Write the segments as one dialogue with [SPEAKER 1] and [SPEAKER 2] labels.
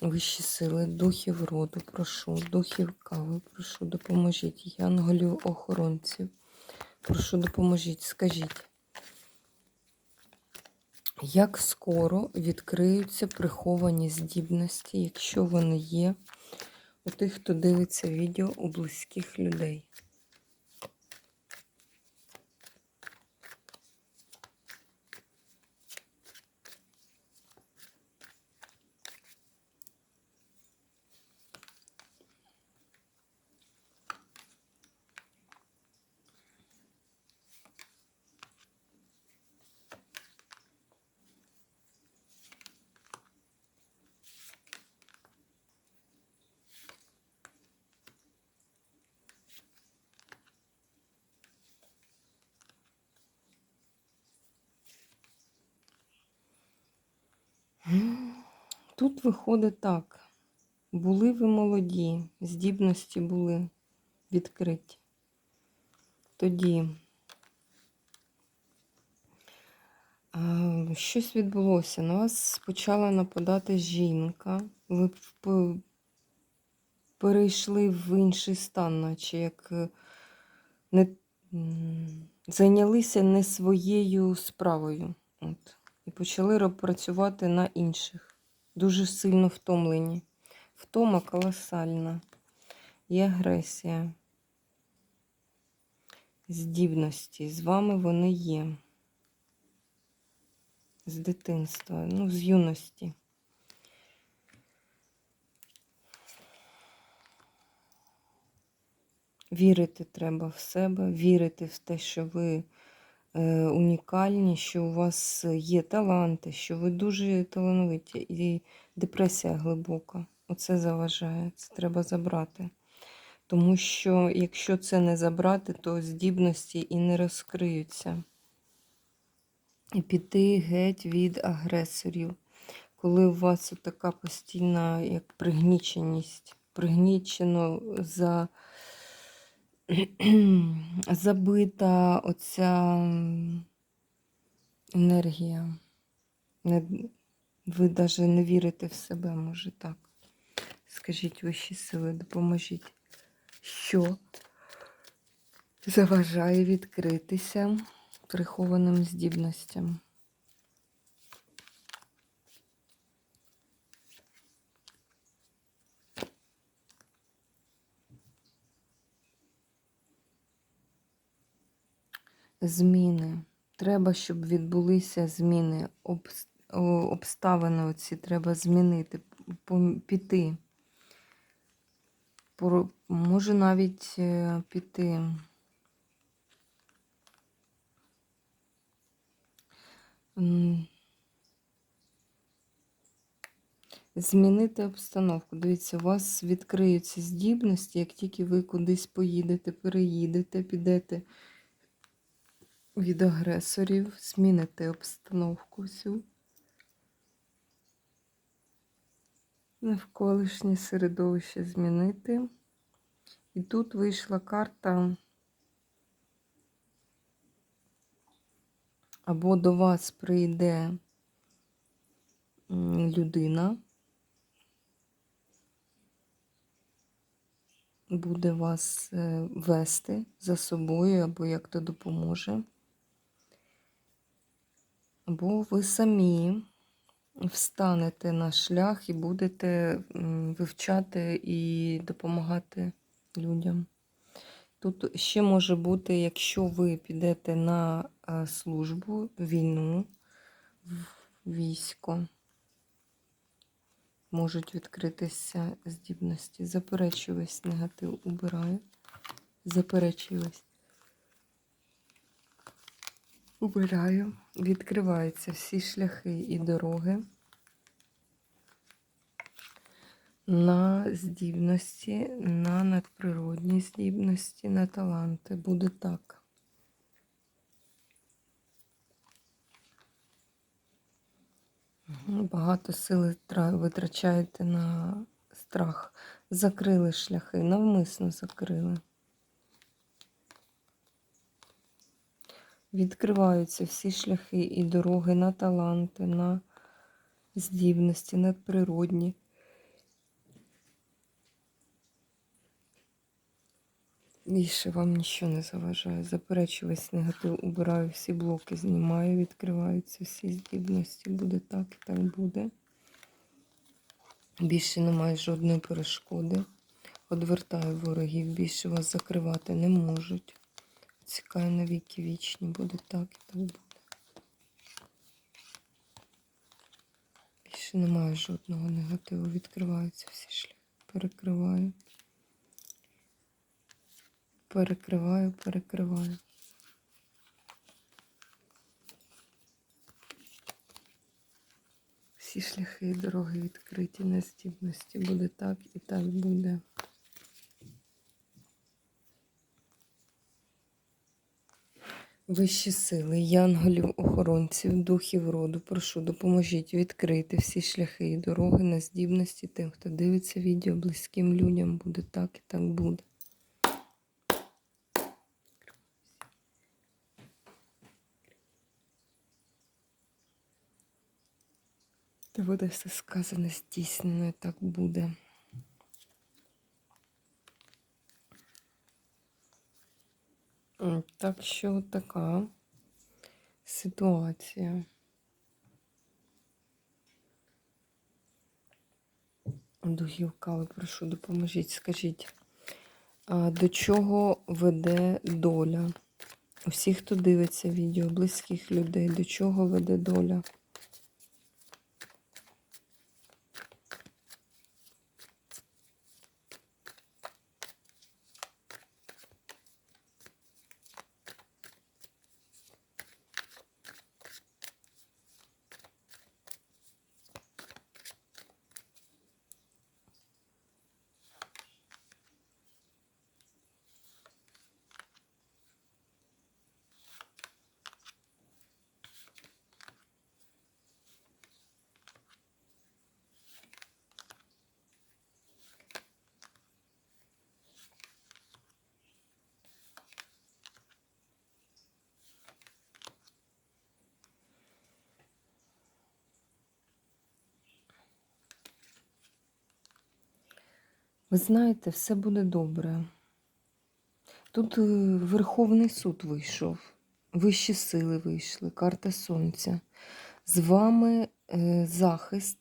[SPEAKER 1] вищі сили, духів роду, прошу, духів кави, прошу, допоможіть, янголів охоронців. Прошу, допоможіть, скажіть, як скоро відкриються приховані здібності, якщо вони є у тих, хто дивиться відео у близьких людей? Тут виходить так. Були ви молоді, здібності були відкриті. Тоді щось відбулося. На вас почала нападати жінка. Ви перейшли в інший стан, наче як е, не, зайнялися не своєю справою. От, і почали працювати на інших. Дуже сильно втомлені. Втома колосальна. І агресія. Здібності. З вами вони є. З дитинства, ну, з юності. Вірити треба в себе, вірити в те, що ви унікальні, що у вас є таланти, що ви дуже талановиті. І депресія глибока. Оце заважає. Це треба забрати. Тому що якщо це не забрати, то здібності і не розкриються. І піти геть від агресорів. Коли у вас така постійна як пригніченість, пригнічено за забита оця енергія. Не, ви навіть не вірите в себе, може так. Скажіть вищі сили, допоможіть, що заважає відкритися прихованим здібностям. Зміни. Треба, щоб відбулися зміни. Обставини оці треба змінити, піти. Може навіть е, піти. Змінити обстановку. Дивіться, у вас відкриються здібності, як тільки ви кудись поїдете, переїдете, підете від агресорів, зміните обстановку всю. Навколишнє середовище змінити. І тут вийшла карта. Або до вас прийде людина, буде вас е, вести за собою, або як то допоможе. Або ви самі встанете на шлях і будете вивчати і допомагати людям. Тут ще може бути, якщо ви підете на е, службу, війну, військо, можуть відкритися здібності. Заперечую негатив, убираю. Заперечую Убираю. Відкриваються всі шляхи і дороги. на здібності, на надприродні здібності, на таланти. Буде так. Багато сили витрачаєте на страх. Закрили шляхи, навмисно закрили. Відкриваються всі шляхи і дороги на таланти, на здібності, надприродні. Більше вам нічого не заважає. Заперечу весь негатив, убираю всі блоки, знімаю, відкриваються всі здібності. Буде так і так буде. Більше немає жодної перешкоди. Одвертаю ворогів, більше вас закривати не можуть. Цікаю на віки вічні. Буде так і так буде. Більше немає жодного негативу. Відкриваються всі шляхи. Перекриваю. Перекриваю, перекриваю. Всі шляхи і дороги відкриті на здібності. Буде так і так буде. Вищі сили, янголів, охоронців, духів роду, прошу, допоможіть відкрити всі шляхи і дороги на здібності тим, хто дивиться відео близьким людям. Буде так і так буде. Та буде все сказане, здійснено, і так буде. Так що така ситуація. Дугівка, кави, прошу, допоможіть. Скажіть, до чого веде доля? Усі, хто дивиться відео, близьких людей, до чого веде доля? Ви знаєте, все буде добре. Тут е, Верховний суд вийшов, вищі сили вийшли, карта Сонця. З вами е, захист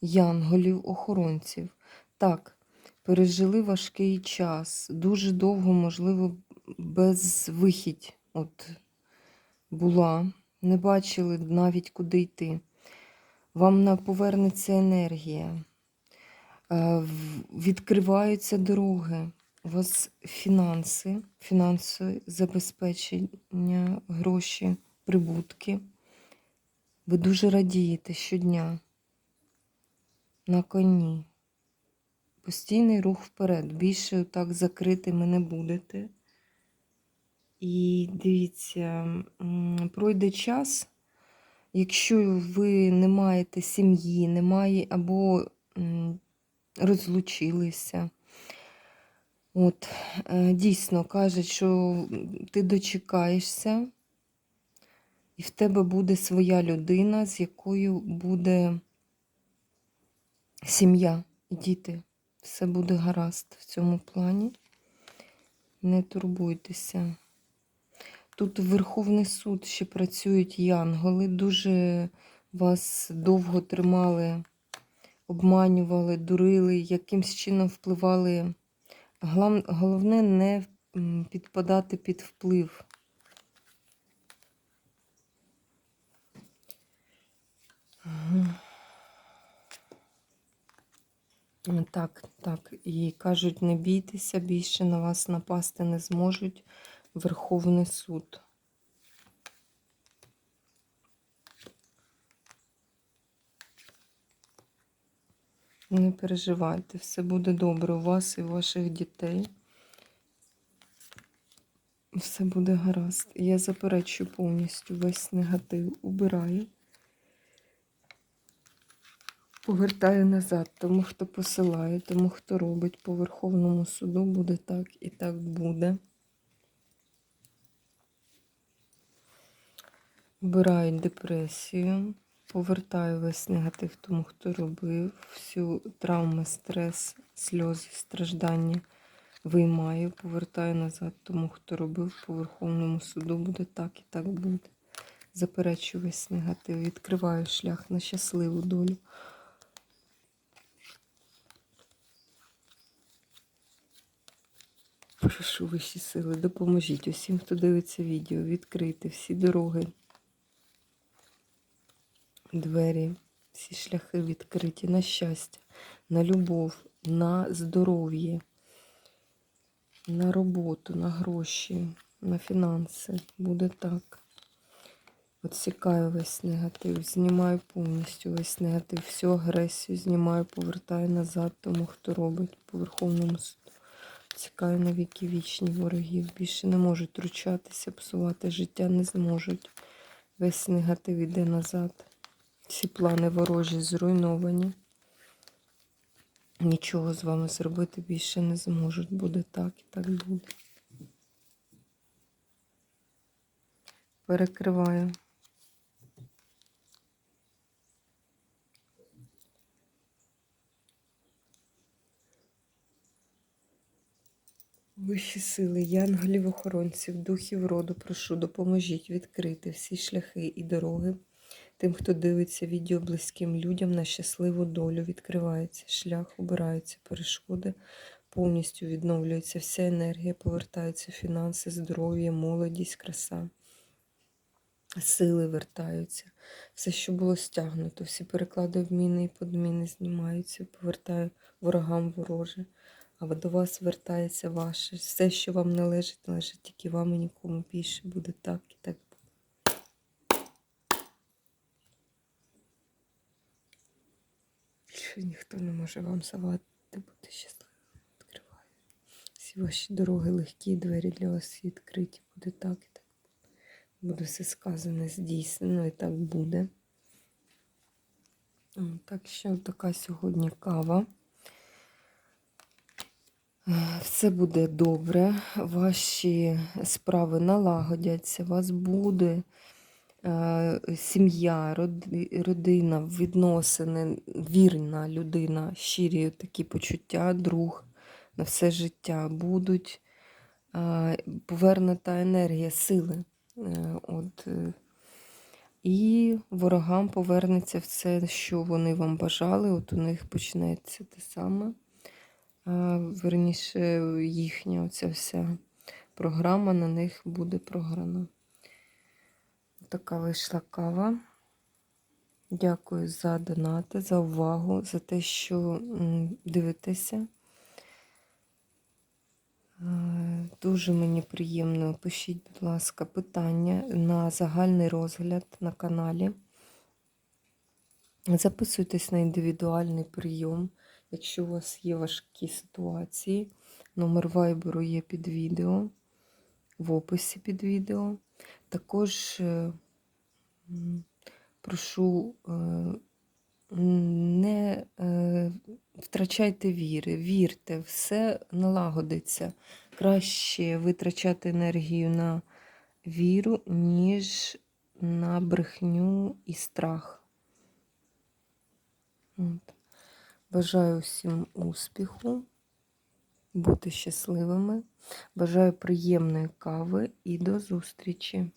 [SPEAKER 1] янголів, охоронців. Так, пережили важкий час, дуже довго, можливо, без вихідь от була. Не бачили навіть куди йти. Вам на- повернеться енергія. Е, Відкриваються дороги. У вас фінанси, фінансове забезпечення, гроші, прибутки. Ви дуже радієте щодня. На коні. Постійний рух вперед. Більше так закритими не будете. І дивіться, пройде час, якщо ви не маєте сім'ї, немає або розлучилися. От, е, дійсно кажуть, що ти дочекаєшся, і в тебе буде своя людина, з якою буде сім'я і діти. Все буде гаразд в цьому плані. Не турбуйтеся. Тут Верховний суд ще працюють янголи, дуже вас довго тримали, обманювали, дурили, якимсь чином впливали. Головне не підпадати під вплив. Так, так. І кажуть, не бійтеся, більше на вас напасти не зможуть. Верховний суд. Не переживайте, все буде добре у вас і у ваших дітей. Все буде гаразд. Я заперечую повністю весь негатив, убираю. Повертаю назад тому, хто посилає, тому, хто робить по Верховному суду, буде так і так буде. Вбираю депресію, повертаю весь негатив тому, хто робив, всю травму, стрес, сльози, страждання виймаю, повертаю назад тому, хто робив по Верховному суду, буде так і так буде. Заперечую весь негатив, відкриваю шлях на щасливу долю. Прошу вищі сили, допоможіть усім, хто дивиться відео, відкрити всі дороги, двері, всі шляхи відкриті на щастя, на любов, на здоров'я, на роботу, на гроші, на фінанси. Буде так. Отсікаю весь негатив, знімаю повністю весь негатив, всю агресію знімаю, повертаю назад тому, хто робить по Верховному суду. Цікаю на віки вічні ворогів. Більше не можуть втручатися, псувати життя не зможуть. Весь негатив іде назад. Всі плани ворожі зруйновані. Нічого з вами зробити більше не зможуть. Буде так і так буде. Перекриваю. Вищі сили, янголів охоронців, духів роду, прошу, допоможіть відкрити всі шляхи і дороги. Тим, хто дивиться відео близьким людям на щасливу долю, відкривається шлях, обираються перешкоди, повністю відновлюється вся енергія, повертаються фінанси, здоров'я, молодість, краса. Сили вертаються. Все, що було стягнуто, всі переклади обміни і подміни знімаються, повертаю ворогам вороже а до вас вертається ваше. Все, що вам належить, належить тільки вам і нікому більше буде так і так Більше ніхто не може вам завадити бути щасливим. Відкриваю. Всі ваші дороги легкі, двері для вас відкриті. Буде так і так. Буде все сказане, здійснено і так буде. Так що така сьогодні кава. Все буде добре, ваші справи налагодяться, вас буде сім'я, родина, відносини, вірна людина, щирі такі почуття, друг на все життя будуть е, повернута енергія, сили. Е, от, і ворогам повернеться все, що вони вам бажали. От у них почнеться те саме верніше, їхня оця вся програма на них буде програна. Така вийшла кава. Дякую за донати, за увагу, за те, що дивитеся. Дуже мені приємно. Пишіть, будь ласка, питання на загальний розгляд на каналі. Записуйтесь на індивідуальний прийом. Якщо у вас є важкі ситуації, номер вайберу є під відео, в описі під відео. Також е, прошу е, не е, втрачайте віри, вірте, все налагодиться. Краще витрачати енергію на віру, ніж на брехню і страх. От. Бажаю всім успіху, бути щасливими. Бажаю приємної кави і до зустрічі!